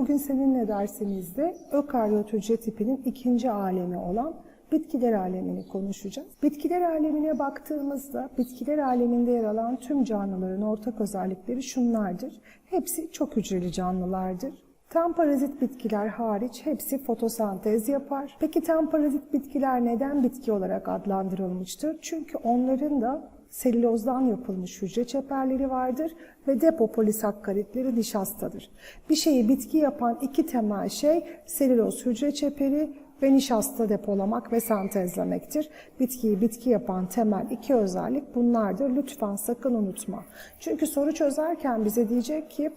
Bugün seninle dersimizde ökaryot hücre tipinin ikinci alemi olan bitkiler alemini konuşacağız. Bitkiler alemine baktığımızda bitkiler aleminde yer alan tüm canlıların ortak özellikleri şunlardır. Hepsi çok hücreli canlılardır. Tam parazit bitkiler hariç hepsi fotosentez yapar. Peki tam parazit bitkiler neden bitki olarak adlandırılmıştır? Çünkü onların da selülozdan yapılmış hücre çeperleri vardır ve depo polisakkaritleri nişastadır. Bir şeyi bitki yapan iki temel şey selüloz hücre çeperi ve nişasta depolamak ve sentezlemektir. Bitkiyi bitki yapan temel iki özellik bunlardır. Lütfen sakın unutma. Çünkü soru çözerken bize diyecek ki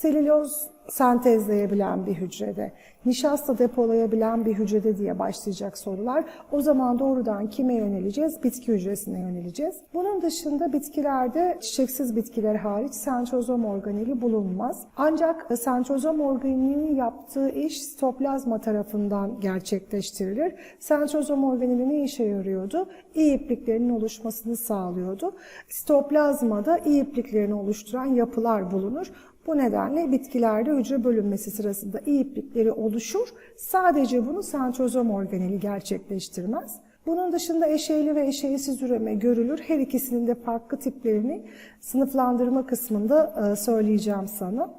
selüloz sentezleyebilen bir hücrede, nişasta depolayabilen bir hücrede diye başlayacak sorular. O zaman doğrudan kime yöneleceğiz? Bitki hücresine yöneleceğiz. Bunun dışında bitkilerde çiçeksiz bitkiler hariç sentrozom organeli bulunmaz. Ancak sentrozom organelinin yaptığı iş sitoplazma tarafından gerçekleştirilir. Sentrozom organeli ne işe yarıyordu? İyi ipliklerinin oluşmasını sağlıyordu. Sitoplazmada iyi ipliklerini oluşturan yapılar bulunur. Bu nedenle bitkilerde hücre bölünmesi sırasında iyi iplikleri oluşur. Sadece bunu sentrozom organeli gerçekleştirmez. Bunun dışında eşeyli ve eşeğsiz üreme görülür. Her ikisinin de farklı tiplerini sınıflandırma kısmında e, söyleyeceğim sana.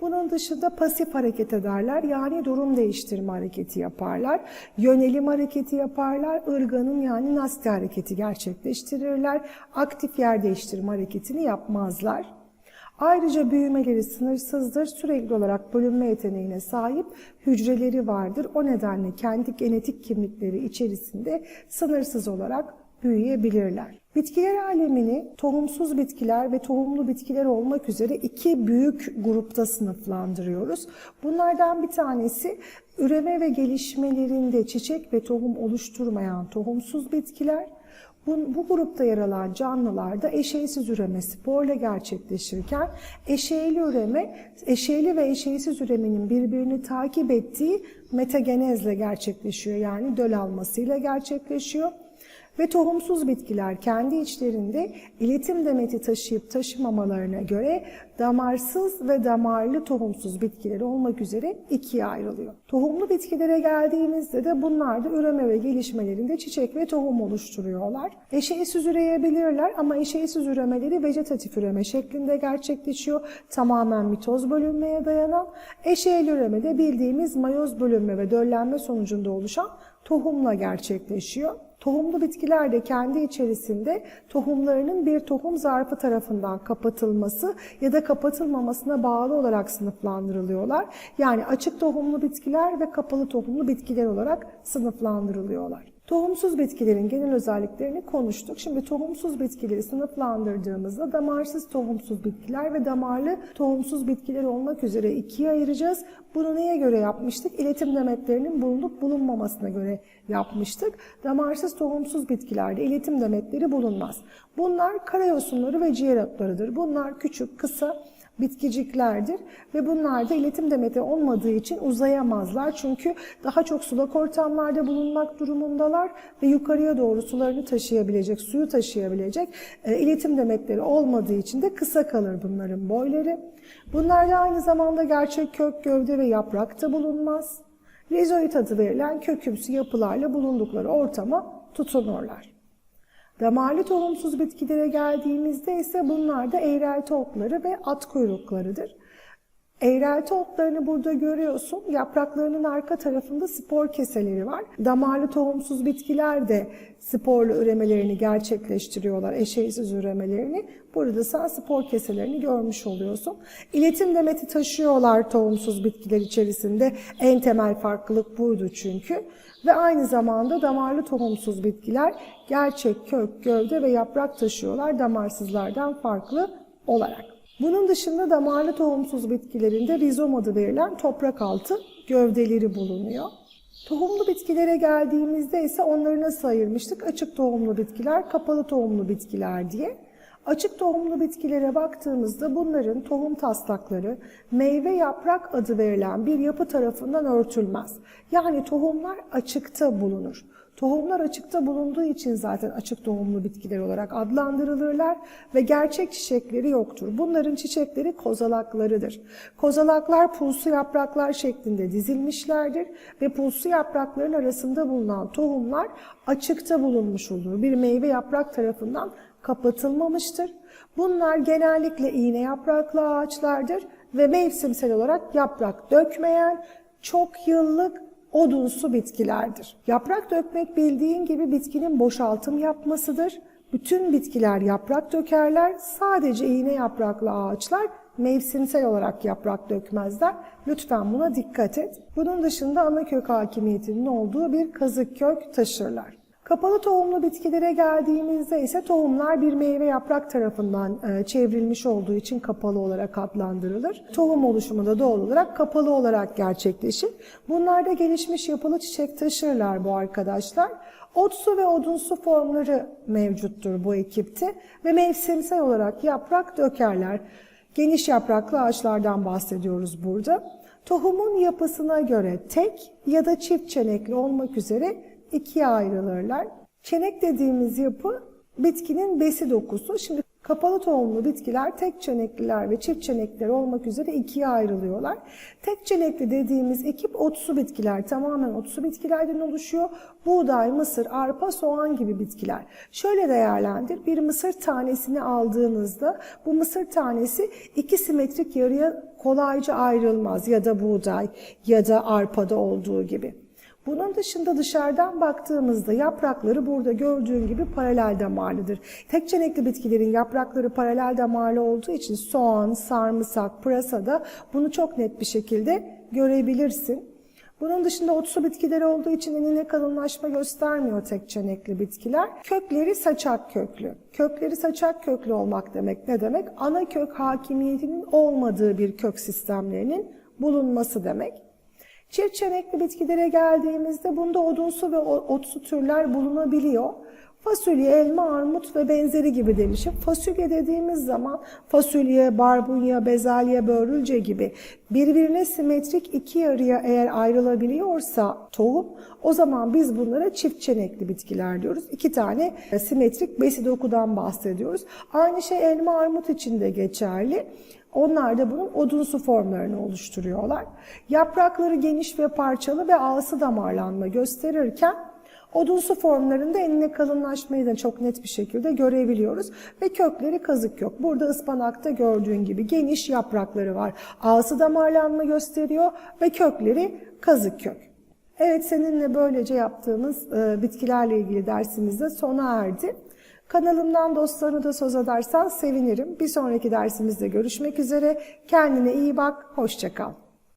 Bunun dışında pasif hareket ederler yani durum değiştirme hareketi yaparlar. Yönelim hareketi yaparlar. ırganın yani nasti hareketi gerçekleştirirler. Aktif yer değiştirme hareketini yapmazlar. Ayrıca büyümeleri sınırsızdır. Sürekli olarak bölünme yeteneğine sahip hücreleri vardır. O nedenle kendi genetik kimlikleri içerisinde sınırsız olarak büyüyebilirler. Bitkiler alemini tohumsuz bitkiler ve tohumlu bitkiler olmak üzere iki büyük grupta sınıflandırıyoruz. Bunlardan bir tanesi üreme ve gelişmelerinde çiçek ve tohum oluşturmayan tohumsuz bitkiler. Bu, bu grupta yer alan canlılarda eşeğsiz üreme sporla gerçekleşirken eşeğli üreme, eşeğli ve eşeğsiz üremenin birbirini takip ettiği metagenezle gerçekleşiyor. Yani döl almasıyla gerçekleşiyor. Ve tohumsuz bitkiler kendi içlerinde iletim demeti taşıyıp taşımamalarına göre damarsız ve damarlı tohumsuz bitkiler olmak üzere ikiye ayrılıyor. Tohumlu bitkilere geldiğimizde de bunlar da üreme ve gelişmelerinde çiçek ve tohum oluşturuyorlar. Eşeğsiz üreyebilirler ama eşeğsiz üremeleri vejetatif üreme şeklinde gerçekleşiyor. Tamamen mitoz bölünmeye dayanan. Eşeğli üreme de bildiğimiz mayoz bölünme ve döllenme sonucunda oluşan tohumla gerçekleşiyor. Tohumlu bitkiler de kendi içerisinde tohumlarının bir tohum zarfı tarafından kapatılması ya da kapatılmamasına bağlı olarak sınıflandırılıyorlar. Yani açık tohumlu bitkiler ve kapalı tohumlu bitkiler olarak sınıflandırılıyorlar. Tohumsuz bitkilerin genel özelliklerini konuştuk. Şimdi tohumsuz bitkileri sınıflandırdığımızda damarsız tohumsuz bitkiler ve damarlı tohumsuz bitkiler olmak üzere ikiye ayıracağız. Bunu neye göre yapmıştık? İletim demetlerinin bulunup bulunmamasına göre yapmıştık. Damarsız tohumsuz bitkilerde iletim demetleri bulunmaz. Bunlar karayosunları ve ciğer otlarıdır. Bunlar küçük, kısa bitkiciklerdir ve bunlar da iletim demeti olmadığı için uzayamazlar. Çünkü daha çok sulak ortamlarda bulunmak durumundalar ve yukarıya doğru sularını taşıyabilecek, suyu taşıyabilecek e, iletim demetleri olmadığı için de kısa kalır bunların boyları. Bunlarda aynı zamanda gerçek kök, gövde ve yaprak da bulunmaz. Rizoid adı verilen kökümsü yapılarla bulundukları ortama tutunurlar. Damarlı tohumsuz bitkilere geldiğimizde ise bunlar da eğrelti otları ve at kuyruklarıdır. Eğrelti otlarını burada görüyorsun. Yapraklarının arka tarafında spor keseleri var. Damarlı tohumsuz bitkiler de sporlu üremelerini gerçekleştiriyorlar, eşeğsiz üremelerini. Burada sen spor keselerini görmüş oluyorsun. İletim demeti taşıyorlar tohumsuz bitkiler içerisinde. En temel farklılık buydu çünkü. Ve aynı zamanda damarlı tohumsuz bitkiler gerçek kök, gövde ve yaprak taşıyorlar damarsızlardan farklı olarak. Bunun dışında damarlı tohumsuz bitkilerinde rizom adı verilen toprak altı gövdeleri bulunuyor. Tohumlu bitkilere geldiğimizde ise onları nasıl ayırmıştık? Açık tohumlu bitkiler, kapalı tohumlu bitkiler diye. Açık tohumlu bitkilere baktığımızda bunların tohum taslakları meyve yaprak adı verilen bir yapı tarafından örtülmez. Yani tohumlar açıkta bulunur. Tohumlar açıkta bulunduğu için zaten açık tohumlu bitkiler olarak adlandırılırlar ve gerçek çiçekleri yoktur. Bunların çiçekleri kozalaklarıdır. Kozalaklar pulsu yapraklar şeklinde dizilmişlerdir ve pulsu yaprakların arasında bulunan tohumlar açıkta bulunmuş olur. Bir meyve yaprak tarafından kapatılmamıştır. Bunlar genellikle iğne yapraklı ağaçlardır ve mevsimsel olarak yaprak dökmeyen, çok yıllık odunsu bitkilerdir. Yaprak dökmek bildiğin gibi bitkinin boşaltım yapmasıdır. Bütün bitkiler yaprak dökerler. Sadece iğne yapraklı ağaçlar mevsimsel olarak yaprak dökmezler. Lütfen buna dikkat et. Bunun dışında ana kök hakimiyetinin olduğu bir kazık kök taşırlar. Kapalı tohumlu bitkilere geldiğimizde ise tohumlar bir meyve yaprak tarafından e, çevrilmiş olduğu için kapalı olarak adlandırılır. Tohum oluşumu da doğal olarak kapalı olarak gerçekleşir. Bunlarda gelişmiş yapılı çiçek taşırlar bu arkadaşlar. Otsu ve odunsu formları mevcuttur bu ekipte ve mevsimsel olarak yaprak dökerler. Geniş yapraklı ağaçlardan bahsediyoruz burada. Tohumun yapısına göre tek ya da çift çenekli olmak üzere ikiye ayrılırlar. Çenek dediğimiz yapı bitkinin besi dokusu. Şimdi kapalı tohumlu bitkiler tek çenekliler ve çift çenekliler olmak üzere ikiye ayrılıyorlar. Tek çenekli dediğimiz ekip otsu bitkiler, tamamen otsu bitkilerden oluşuyor. Buğday, mısır, arpa, soğan gibi bitkiler. Şöyle değerlendir. Bir mısır tanesini aldığınızda bu mısır tanesi iki simetrik yarıya kolayca ayrılmaz ya da buğday ya da arpada olduğu gibi. Bunun dışında dışarıdan baktığımızda yaprakları burada gördüğün gibi paralel damarlıdır. Tek çenekli bitkilerin yaprakları paralel damarlı olduğu için soğan, sarımsak, pırasa da bunu çok net bir şekilde görebilirsin. Bunun dışında otsu bitkileri olduğu için enine kalınlaşma göstermiyor tek çenekli bitkiler. Kökleri saçak köklü. Kökleri saçak köklü olmak demek ne demek? Ana kök hakimiyetinin olmadığı bir kök sistemlerinin bulunması demek. Çift çenekli bitkilere geldiğimizde bunda odunsu ve otsu türler bulunabiliyor. Fasulye, elma, armut ve benzeri gibi demişim. Fasulye dediğimiz zaman fasulye, barbunya, bezelye, börülce gibi birbirine simetrik iki yarıya eğer ayrılabiliyorsa tohum o zaman biz bunlara çift çenekli bitkiler diyoruz. İki tane simetrik besi dokudan bahsediyoruz. Aynı şey elma, armut için de geçerli. Onlar da bunun odunsu formlarını oluşturuyorlar. Yaprakları geniş ve parçalı ve ağası damarlanma gösterirken odunsu formlarında enine kalınlaşmayı da çok net bir şekilde görebiliyoruz. Ve kökleri kazık kök. Burada ıspanakta gördüğün gibi geniş yaprakları var. Ağası damarlanma gösteriyor ve kökleri kazık kök. Evet seninle böylece yaptığımız e, bitkilerle ilgili dersimiz de sona erdi. Kanalımdan dostlarını da söz edersen sevinirim. Bir sonraki dersimizde görüşmek üzere. Kendine iyi bak, hoşça kal.